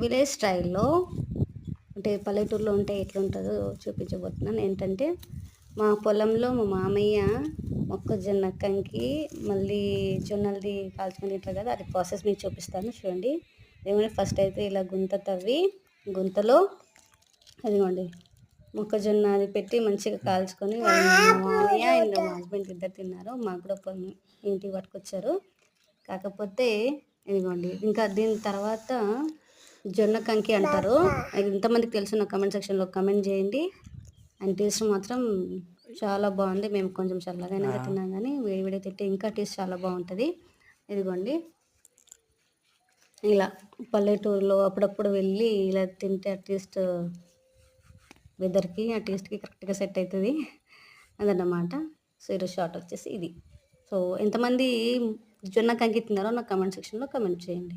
Village స్టైల్లో అంటే పల్లెటూరులో ఉంటే ఎట్లుంటుందో చూపించబోతున్నాను. ఏంటంటే మా పొలంలో మా మామయ్య మొక్కజొన్న కంకి మళ్ళీ జొన్నలది కాల్చుకొని తింటారు కదా అది ప్రాసెస్ మీకు చూపిస్తాను చూడండి. ఏమంటే ఫస్ట్ అయితే ఇలా గుంత తవ్వి గుంతలో అదిగోండి మొక్కజొన్న అది పెట్టి మంచిగా కాల్చుకొని మా మామయ్య అండ్ మా హస్బెండ్ ఇద్దరు తిన్నారు. మాకు కూడా పొలం ఇంటికి పట్టుకొచ్చారు కాకపోతే ఇదిగోండి. ఇంకా దీని తర్వాత జొన్న కంకి అంటారు. అది ఎంతమందికి తెలుసు కమెంట్ సెక్షన్లో కమెంట్ చేయండి. అండ్ టేస్ట్ మాత్రం చాలా బాగుంది. మేము కొంచెం చల్లగానే తిన్నాం కానీ వేడి వేడి తింటే ఇంకా టేస్ట్ చాలా బాగుంటుంది. ఇదిగోండి. ఇలా పల్లెటూరులో అప్పుడప్పుడు వెళ్ళి ఇలా తింటే అట్లీస్ట్ వెదర్కి ఆ టేస్ట్కి కరెక్ట్గా సెట్ అవుతుంది. అదన్నమాట. సో ఈరోజు షార్ట్ వచ్చేసి ఇది. సో ఎంతమంది జొన్న కంకి తిన్నారో నాకు కమెంట్ సెక్షన్లో కమెంట్ చేయండి.